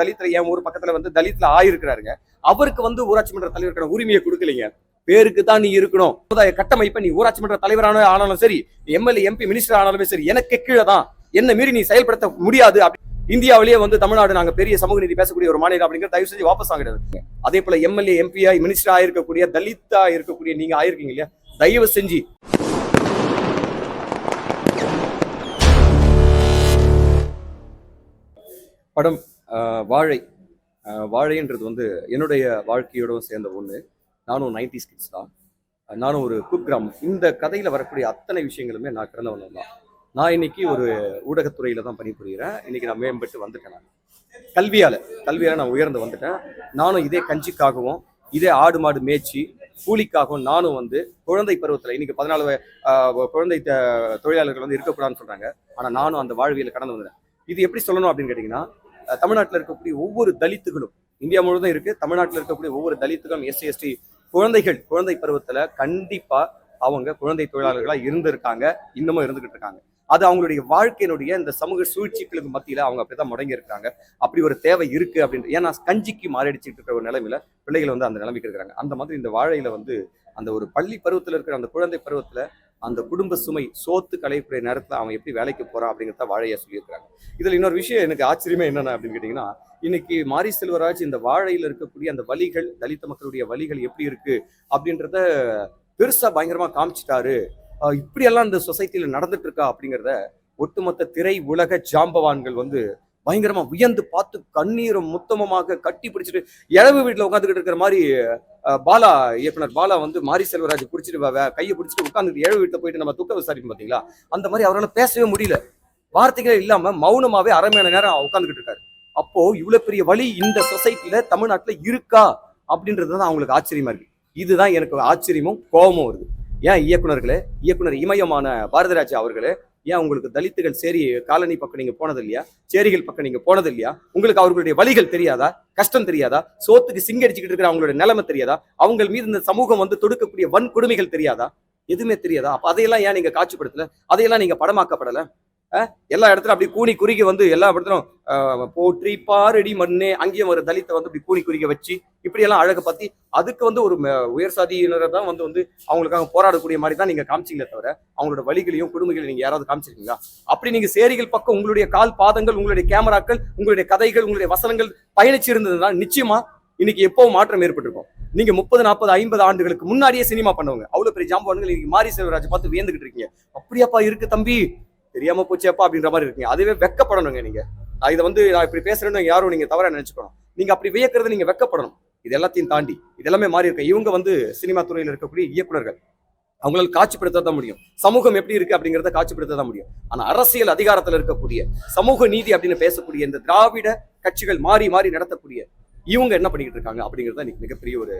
தலித்ல என் ஊர் பக்கத்துல வந்து தலித்ல ஆயிருக்கிறாருங்க. அவருக்கு வந்து ஊராட்சி மன்ற தலைவருக்கான உரிமையை கொடுக்கலீங்க. பேருக்கு தான் நீ இருக்கணும். சமுதாய கட்டமைப்பை நீ ஊராட்சி மன்ற தலைவரான ஆனாலும் சரி எம்எல்ஏ எம்பி மினிஸ்டர் ஆனாலுமே சரி எனக்கு கீழே தான். என்ன மீறி நீ செயல்படுத்த முடியாது. அப்படி இந்தியாவிலேயே வந்து தமிழ்நாடு நாங்க பெரிய சமூக நீதி பேசக்கூடிய ஒரு மாநிலம் அப்படிங்கிற தயவு செஞ்சு வாபஸ் ஆகிடாது அதே போல எம்எல்ஏ எம்பியா மினிஸ்டர் ஆயிருக்கக்கூடிய தலித்தா இருக்கக்கூடிய நீங்க ஆயிருக்கீங்க இல்லையா? தயவு செஞ்சு. படம் வாழை. வாழைன்றது வந்து என்னுடைய வாழ்க்கையோடவும் சேர்ந்த ஒன்று நானும் நைன்டி ஸ்கிட்ஸ் தான். நானும் ஒரு குக்கிராமம் இந்த கதையில் வரக்கூடிய அத்தனை விஷயங்களுமே நான் பிறந்தவன் தான். நான் இன்னைக்கு ஒரு ஊடகத்துறையில் தான் பணிபுரிகிறேன் இன்னைக்கு நான் மேம்பட்டு வந்துட்டேன் நான். கல்வியால் கல்வியால் நான் உயர்ந்து வந்துட்டேன். நானும் இதே கஞ்சிக்காகவும் இதே ஆடு மாடு மேய்ச்சி கூலிக்காகவும் நானும் வந்து குழந்தை பருவத்தில் இன்னைக்கு பதினாலு குழந்தை தொழிலாளர்கள் வந்து இருக்கக்கூடாதுன்னு சொல்கிறாங்க ஆனால் நானும் அந்த வாழ்வியல கடந்து வந்தேன் இது எப்படி சொல்லணும் அப்படின்னு கேட்டிங்கன்னா தமிழ்நாட்டில் இருக்கக்கூடிய ஒவ்வொரு தலித்துகளும் இந்தியா முழுவதும் இருக்கு தமிழ்நாட்டில் இருக்கக்கூடிய ஒவ்வொரு தலித்துகளும் எஸ்சி எஸ்டி குழந்தைகள் குழந்தை பருவத்துல கண்டிப்பா அவங்க குழந்தை தொழிலாளர்களா இருந்திருக்காங்க இன்னமும் இருந்துகிட்டு இருக்காங்க. அது அவங்களுடைய வாழ்க்கையினுடைய இந்த சமூக சூழ்ச்சிகளுக்கு மத்தியில அவங்க அப்படிதான் முடங்கி இருக்காங்க அப்படி ஒரு தேவை இருக்கு அப்படின்னு ஏன்னா கஞ்சிக்கு மாறடிச்சுட்டு இருக்கிற ஒரு நிலைமையில பிள்ளைகள் வந்து அந்த நிலைமைக்கு இருக்கிறாங்க. அந்த மாதிரி இந்த வாழையில வந்து அந்த ஒரு பள்ளி பருவத்தில் இருக்கிற அந்த குழந்தை பருவத்தில் அந்த குடும்ப சுமை சோத்து கலைப்புடைய நேரத்தில் அவன் எப்படி வேலைக்கு போறான் அப்படிங்கிறத வாழையா சொல்லியிருக்கிறாங்க. இதுல இன்னொரு விஷயம் எனக்கு ஆச்சரியமே என்னென்ன அப்படின்னு கேட்டீங்கன்னா இன்னைக்கு மாரி செல்வராஜ் இந்த வாழையில் இருக்கக்கூடிய அந்த வலிகள் தலித்த மக்களுடைய வலிகள் எப்படி இருக்கு அப்படின்றத பெருசா பயங்கரமா காமிச்சிட்டாரு. இப்படியெல்லாம் இந்த சொசைட்டியில் நடந்துட்டு இருக்கா அப்படிங்கிறத ஒட்டுமொத்த திரை உலக ஜாம்பவான்கள் வந்து பயங்கரமா வியந்து பார்த்து கண்ணீரும் முத்தமமாக கட்டி பிடிச்சிட்டு இழவு வீட்டுல உட்காந்துக்கிட்டு இருக்கிற மாதிரி பாலா இயக்குனர். பாலா வந்து மாரி செல்வராஜ் பிடிச்சிட்டு வ- கையை பிடிச்சிட்டு உட்காந்துட்டு இழவு வீட்டுல போயிட்டு நம்ம துக்க விசாரிப்போம் பாத்தீங்களா? அந்த மாதிரி அவரால் பேசவே முடியல. வார்த்தைகளே இல்லாம மௌனமாவே அரை மணி நேரம் உட்காந்துக்கிட்டு இருக்காரு. அப்போ இவ்வளவு பெரிய வழி இந்த சொசைட்டில தமிழ்நாட்டுல இருக்கா? அப்படின்றது தான் அவங்களுக்கு ஆச்சரியமா இருக்கு. இதுதான் எனக்கு ஆச்சரியமும் கோபமும் வருது. ஏன் இயக்குனர்களே இயக்குனர் இமயமான பாரதிராஜா அவர்களே ஏன் உங்களுக்கு தலித்துகள் சேரி காலனி பக்கம் நீங்க போனது இல்லையா? சேரிகள் பக்கம் நீங்க போனது இல்லையா? உங்களுக்கு அவர்களுடைய வழிகள் தெரியாதா? கஷ்டம் தெரியாதா? சோத்துக்கு சிங்கடிச்சுக்கிட்டு இருக்கிற அவங்களுடைய நிலைமை தெரியாதா? அவங்க மீது இந்த சமூகம் வந்து தொடுக்கக்கூடிய வன்கொடுமைகள் தெரியாதா? எதுவுமே தெரியாதா? அப்ப அதையெல்லாம் ஏன் நீங்க காட்சிப்படுத்தல? அதையெல்லாம் நீங்க படமாக்கப்படல? எல்லா இடத்துல அப்படி கூணி குறுகி வந்து எல்லா இடத்துலும் போற்றி பாரடி மண்ணு அங்கேயும் ஒரு தலித்தை வந்து அப்படி கூணி குறுகி வச்சு இப்படியெல்லாம் அழகை பத்தி அதுக்கு வந்து ஒரு உயர் சாதியினரை தான் வந்து வந்து அவங்களுக்காக போராடக்கூடிய மாதிரி தான் நீங்க காமிச்சீங்களே தவிர அவங்களோட வழிகளையும் குடும்பங்களையும் நீங்க யாராவது காமிச்சிருக்கீங்களா? அப்படி நீங்க சேரிகள் பக்கம் உங்களுடைய கால் பாதங்கள் உங்களுடைய கேமராக்கள் உங்களுடைய கதைகள் உங்களுடைய வசனங்கள் பயணிச்சு இருந்ததுன்னா நிச்சயமா இன்னைக்கு எப்போ மாற்றம் ஏற்பட்டிருக்கும். நீங்க முப்பது நாற்பது ஐம்பது ஆண்டுகளுக்கு முன்னாடியே சினிமா பண்ணுவாங்க. அவ்வளவு பெரிய ஜாம்பவான்கள் இன்னைக்கு மாரி செல்வராஜ் பார்த்து வியந்துகிட்டு இருக்கீங்க. அப்படியாப்பா இருக்கு தம்பி? தெரியாம போச்சேப்பா அப்படின்ற மாதிரி இருக்கீங்க. அதுவே வெக்கப்படணுங்க நீங்க. நான் இதை வந்து நான் இப்படி பேசுறேன்னு யாரும் நீங்க தவறா நினைச்சுக்கணும். நீங்க அப்படி வியக்கிறது நீங்க வெக்கப்படணும். இது எல்லாத்தையும் தாண்டி இது எல்லாமே மாறி இருக்கு. இவங்க வந்து சினிமா துறையில் இருக்கக்கூடிய இயக்குனர்கள் அவங்களால் காட்சிப்படுத்த தான் முடியும். சமூகம் எப்படி இருக்கு அப்படிங்கறத காட்சிப்படுத்த தான் முடியும். ஆனா அரசியல் அதிகாரத்தில் இருக்கக்கூடிய சமூக நீதி அப்படின்னு பேசக்கூடிய இந்த திராவிட கட்சிகள் மாறி மாறி நடத்தக்கூடிய இவங்க என்ன பண்ணிக்கிட்டு இருக்காங்க அப்படிங்கிறது தான் மிகப்பெரிய ஒரு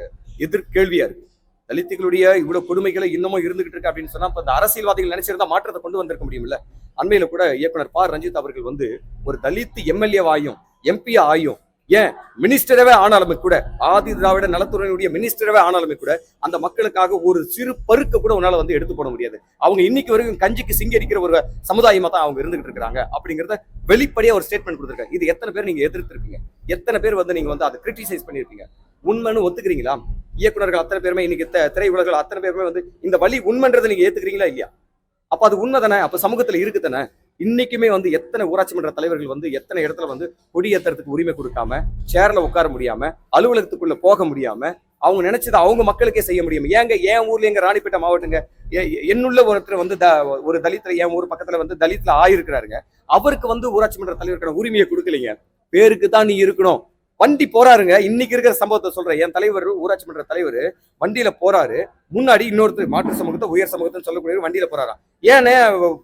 எதிர்கேள்வியா இருக்கு. தலித்துகளுடைய இவ்வளவு கொடுமைகளை இன்னமும் இருந்துகிட்டு இருக்கு அப்படின்னு சொன்னா இப்ப இந்த அரசியல்வாதிகள் நினைச்சிருந்தா மாற்றத்தை கொண்டு வந்திருக்க முடியும்ல? அண்மையில கூட இயக்குனர் பா. ரஞ்சித் அவர்கள் வந்து ஒரு தலித்து எம்எல்ஏ ஆயும் எம்பியா ஆயும் ஏன் மினிஸ்டரவே ஆனாலுமே கூட ஆதி திராவிட நலத்துறையினுடைய மினிஸ்டரவே ஆனாலுமே கூட அந்த மக்களுக்காக ஒரு சிறு பருக்க கூட உன்னால வந்து எடுத்து போட முடியாது. அவங்க இன்னைக்கு வரைக்கும் கஞ்சிக்கு சிங்கரிக்கிற ஒரு சமுதாயமா தான் அவங்க இருந்துகிட்டு இருக்காங்க அப்படிங்கிறத வெளிப்படையா ஒரு ஸ்டேட்மெண்ட் கொடுத்துருக்காங்க. இது எத்தனை பேர் நீங்க எதிர்த்திருப்பீங்க? எத்தனை பேர் வந்து நீங்க வந்து அதை கிரிட்டிசைஸ் பண்ணிருப்பீங்க உண்மைன்னு ஒத்துக்கிறீங்களா? இயக்குனர்கள் அத்தனை பேருமே இன்னைக்கு த- அத்தனை பேருமே வந்து இந்த வழி உண்மைன்றதை நீங்க ஏத்துக்கிறீங்களா இல்லையா? அப்ப அது உண்மை தானே? அப்ப சமூகத்துல இருக்கு தானே? இன்னைக்குமே வந்து எத்தனை ஊராட்சி மன்ற தலைவர்கள் வந்து எத்தனை இடத்துல வந்து கொடி ஏத்துறதுக்கு உரிமை கொடுக்காம சேர்ல உட்கார முடியாம அலுவலகத்துக்குள்ள போக முடியாம அவங்க நினைச்சதை அவங்க மக்களுக்கே செய்ய முடியும். ஏங்க என் ஊர்ல எங்க ராணிப்பேட்டை மாவட்டங்க என்னுள்ள ஒருத்தர் வந்து த- ஒரு தலித்துல என் ஊர் பக்கத்துல வந்து தலித்துல ஆயிருக்கிறாருங்க. அவருக்கு வந்து ஊராட்சி மன்ற தலைவருக்கான உரிமையை கொடுக்கலீங்க. பேருக்கு தான் நீ இருக்கணும். வண்டி போறாருங்க. இன்னைக்கு இருக்கிற சம்பவத்தை சொல்றேன். என் தலைவர் ஊராட்சி மன்ற தலைவர் வண்டியில போறாரு. முன்னாடி இன்னொருத்தர் மாற்று சமூகத்தை உயர் சமூகத்தை சொல்லக்கூடிய வண்டியில போறாராம் ஏனே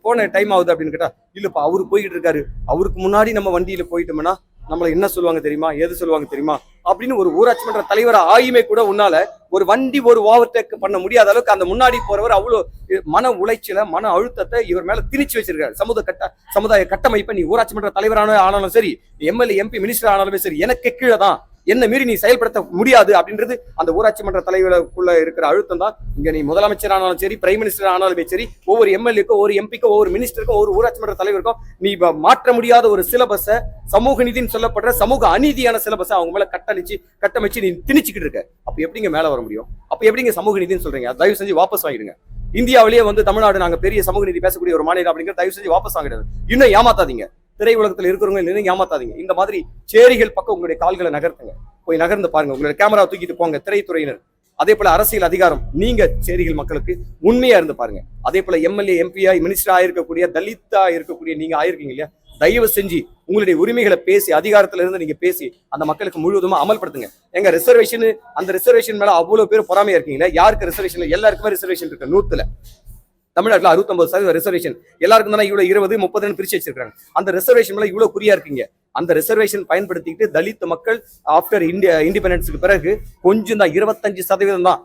போன டைம் ஆகுது அப்படின்னு கேட்டா இல்லப்பா அவரு போயிட்டு இருக்காரு. அவருக்கு முன்னாடி நம்ம வண்டியில போயிட்டோம்னா நம்மள என்ன சொல்லுவாங்க தெரியுமா? எது சொல்லுவாங்க தெரியுமா? அப்படின்னு ஒரு ஊராட்சி மன்ற தலைவர் ஆயுமே கூட உன்னால ஒரு வண்டி ஒரு ஓவர்டேக் பண்ண முடியாத அளவுக்கு அந்த முன்னாடி போறவர் அவ்வளவு மன உளைச்சல மன அழுத்தத்தை இவர் மேல திணிச்சு வச்சிருக்காரு. சமூக கட்ட சமுதாய கட்டமைப்பை நீ ஊராட்சி மன்ற தலைவரான ஆனாலும் சரி எம்எல்ஏ எம்பி மினிஸ்டர் ஆனாலுமே சரி எனக்கு கீழே தான் என்ன மீறி நீ செயல்படுத்த முடியாது அப்படின்றது அந்த ஊராட்சி மன்ற தலைவருக்குள்ள இருக்கிற அழுத்தம் தான். இங்க நீ முதலமைச்சர் ஆனாலும் சரி பிரைம் மினிஸ்டர் ஆனாலுமே சரி ஒவ்வொரு எம்எல்ஏக்கும் ஒவ்வொரு எம்பிக்கும் ஒவ்வொரு மினிஸ்டருக்கும் ஒவ்வொரு ஊராட்சி மன்ற தலைவருக்கும் நீ மாற்ற முடியாத ஒரு சிலபஸை சமூக நீதினு சொல்லப்படுற சமூக அநீதியான சிலபஸை அவங்க மேல கட்டளிச்சு கட்டமைச்சு நீ திணிச்சுக்கிட்டு இருக்க. அப்ப எப்படிங்க மேல வர முடியும்? அப்ப எப்படிங்க சமூக நீதினு சொல்றீங்க? அதை தயவு செஞ்சு வாபஸ் வாங்கிடுங்க. இந்தியாவிலேயே வந்து தமிழ்நாடு நாங்க பெரிய சமூக நீதி பேசக்கூடிய ஒரு மாநிலம் அப்படிங்கிற தயவு செஞ்சு வாபஸ் வாங்கிடுது இன்னும் ஏமாத்தாதீங்க. திரை உலகத்தில் இருக்கிறவங்க இன்னும் ஏமாத்தாதீங்க. இந்த மாதிரி சேரிகள் பக்கம் உங்களுடைய கால்களை நகர்த்துங்க. போய் நகர்ந்து பாருங்க. உங்களுடைய கேமரா தூக்கிட்டு போங்க திரைத்துறையினர். அதே போல அரசியல் அதிகாரம் நீங்க சேரிகள் மக்களுக்கு உண்மையா இருந்து பாருங்க. அதே போல எம்எல்ஏ எம்பியா மினிஸ்டர் ஆயிருக்கக்கூடிய தலித்தா இருக்கக்கூடிய நீங்க ஆயிருக்கீங்க இல்லையா? தயவு செஞ்சு உங்களுடைய உரிமைகளை பேசி அதிகாரத்துல இருந்து நீங்க பேசி அந்த மக்களுக்கு முழுவதுமா அமல்படுத்துங்க. எங்க ரிசர்வேஷன் அந்த ரிசர்வேஷன் மேல அவ்வளவு பேர் பொறாமையா இருக்கீங்களா யாருக்கு ரிசர்வேஷன் எல்லாருக்குமே ரிசர்வேஷன் இருக்கு நூத்துல. தமிழ்நாட்டுல அறுபத்தொம்பது சதவீதம் ரிசர்வேஷன் எல்லாருக்கும் தானே இவ்வளவு இருபது முப்பதுன்னு பிரிச்சு வச்சிருக்காங்க அந்த ரிசர்வேஷன் மேலே இவ்வளவு குறியா இருக்கீங்க. அந்த ரிசர்வேஷன் பயன்படுத்திக்கிட்டு தலித் மக்கள் ஆஃப்டர் இந்தியா இண்டிபெண்டன்ஸுக்கு பிறகு கொஞ்சம் தான் இருபத்தஞ்சு சதவீதம் தான்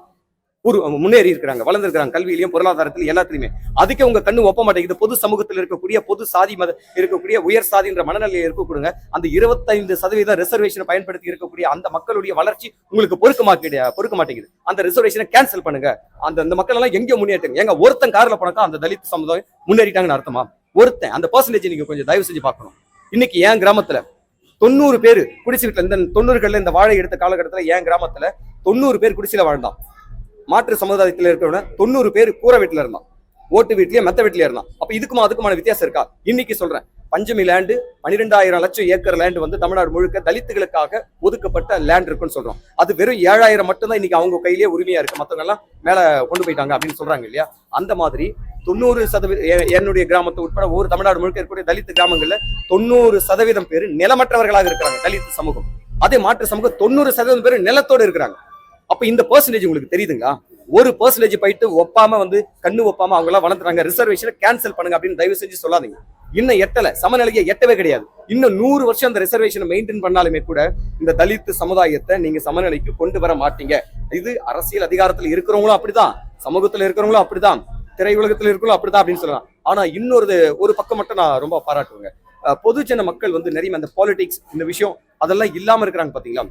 ஒரு முன்னேறி இருக்கிறாங்க வளர்ந்துருக்காங்க கல்வியிலையும் பொருளாதாரத்திலும் எல்லாத்துலையுமே. அதுக்கே உங்க கண்ணு ஒப்ப மாட்டேங்குது. பொது சமூகத்தில் இருக்கக்கூடிய பொது சாதி மத இருக்கக்கூடிய உயர் சாதின்ற மனநிலையை இருக்கக்கூடுங்க. அந்த இருபத்தைந்து சதவீதம் ரிசர்வேஷனை பயன்படுத்தி இருக்கக்கூடிய அந்த மக்களுடைய வளர்ச்சி உங்களுக்கு பொறுக்க மாட்டேங்குது பொறுக்க மாட்டேங்குது அந்த ரிசர்வேஷனை கேன்சல் பண்ணுங்க. அந்த அந்த மக்கள் எல்லாம் எங்கேயோ முன்னேற்றுங்க எங்க ஒருத்தன் கார்ல போனாக்கா அந்த தலித் சமுதாயம் முன்னேறிட்டாங்கன்னு அர்த்தமா? ஒருத்தன் அந்த பர்சன்டேஜ் நீங்க கொஞ்சம் தயவு செஞ்சு பார்க்கணும். இன்னைக்கு என் கிராமத்துல தொண்ணூறு பேர் குடிசை வீட்டுல இந்த தொண்ணூறுகள்ல இந்த வாழை எடுத்த காலகட்டத்துல என் கிராமத்துல தொண்ணூறு பேர் குடிசையில வாழ்ந்தான். மாற்று சமுதாயத்தில் இருக்கிறவன தொண்ணூறு பேர் கூரை வீட்டில் இருந்தான். ஓட்டு வீட்லயே மெத்த வீட்லயே இருந்தான். அப்ப இதுக்குமா அதுக்குமான வித்தியாசம் இருக்கா? இன்னைக்கு சொல்றேன். பஞ்சமி லேண்டு பன்னிரெண்டாயிரம் லட்சம் ஏக்கர் லேண்டு வந்து தமிழ்நாடு முழுக்க தலித்துகளுக்காக ஒதுக்கப்பட்ட லேண்ட் இருக்குன்னு சொல்றோம். அது வெறும் ஏழாயிரம் மட்டும்தான் இன்னைக்கு அவங்க கையிலேயே உரிமையா இருக்கு. மத்தவங்க எல்லாம் மேல கொண்டு போயிட்டாங்க அப்படின்னு சொல்றாங்க இல்லையா? அந்த மாதிரி தொண்ணூறு சதவீத என்னுடைய கிராமத்தை உட்பட ஒரு தமிழ்நாடு முழுக்க இருக்கக்கூடிய தலித்து கிராமங்கள்ல தொண்ணூறு சதவீதம் பேர் நிலமற்றவர்களாக இருக்கிறாங்க தலித்து சமூகம். அதே மாற்று சமூகம் தொண்ணூறு சதவீதம் பேர் நிலத்தோடு இருக்கிறாங்க. அப்ப இந்த பர்சன்டேஜ் உங்களுக்கு தெரியுதுங்களா? ஒரு பர்சன்டேஜ் போயிட்டு ஒப்பாம வந்து கண்ணு ஒப்பாம அவங்க எல்லாம் வளர்த்துறாங்க. ரிசர்வேஷனை கேன்சல் பண்ணுங்க அப்படின்னு தயவு செஞ்சு சொல்லாதீங்க. இன்னும் எட்டல. சமநிலையை எட்டவே கிடையாது. இன்னும் நூறு வருஷம் அந்த ரிசர்வேஷனை மெயின்டைன் பண்ணாலுமே கூட இந்த தலித் சமுதாயத்தை நீங்க சமநிலைக்கு கொண்டு வர மாட்டீங்க. இது அரசியல் அதிகாரத்தில் இருக்கிறவங்களும் அப்படிதான். சமூகத்தில் இருக்கிறவங்களும் அப்படிதான். திரையுலகத்தில் இருக்கிறவங்களும் அப்படிதான் அப்படின்னு சொல்லலாம். ஆனா இன்னொரு ஒரு பக்கம் மட்டும் நான் ரொம்ப பாராட்டுவேங்க. பொதுஜன மக்கள் வந்து நிறைய அந்த பாலிடிக்ஸ் இந்த விஷயம் அதெல்லாம் இல்லாம இருக்கிறாங்க பாத்தீங்களா?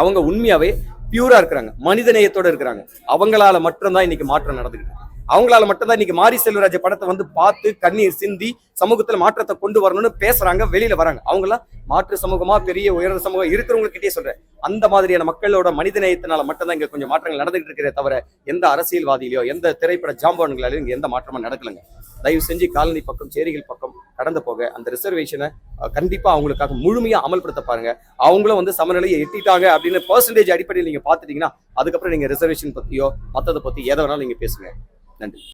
அவங்க உண்மையாவே பியூரா இருக்கிறாங்க. மனிதநேயத்தோட இருக்கிறாங்க. அவங்களால மட்டும்தான் இன்னைக்கு மாற்றம் நடந்துக்கிட்டு அவங்களால மட்டும்தான் இன்னைக்கு மாரி செல்வராஜ் படத்தை வந்து பார்த்து கண்ணீர் சிந்தி சமூகத்துல மாற்றத்தை கொண்டு வரணும்னு பேசுறாங்க வெளியில வராங்க. அவங்களாம் மாற்று சமூகமா பெரிய உயர்ந்த சமூகம் இருக்கிறவங்க கிட்டே சொல்றேன். அந்த மாதிரியான மக்களோட மனித நேயத்தினால மட்டும்தான் இங்க கொஞ்சம் மாற்றங்கள் நடந்துகிட்டு இருக்கிறே தவிர எந்த அரசியல்வாதியிலயோ எந்த திரைப்பட ஜாம்பான்களாலையும் இங்க எந்த மாற்றமும் நடக்கலைங்க. தயவு செஞ்சு காலனி பக்கம் சேரிகள் பக்கம் கடந்து போக அந்த ரிசர்வேஷனை கண்டிப்பா அவங்களுக்காக முழுமையா அமல்படுத்த பாருங்க. அவங்களும் வந்து சமநிலையை எட்டிட்டாங்க அப்படின்னு பர்சன்டேஜ் அடிப்படையில் நீங்க பாத்துட்டீங்கன்னா அதுக்கப்புறம் நீங்க ரிசர்வேஷன் பத்தியோ மத்ததை பத்தி எதை வேணாலும் நீங்க பேசுங்க. நன்றி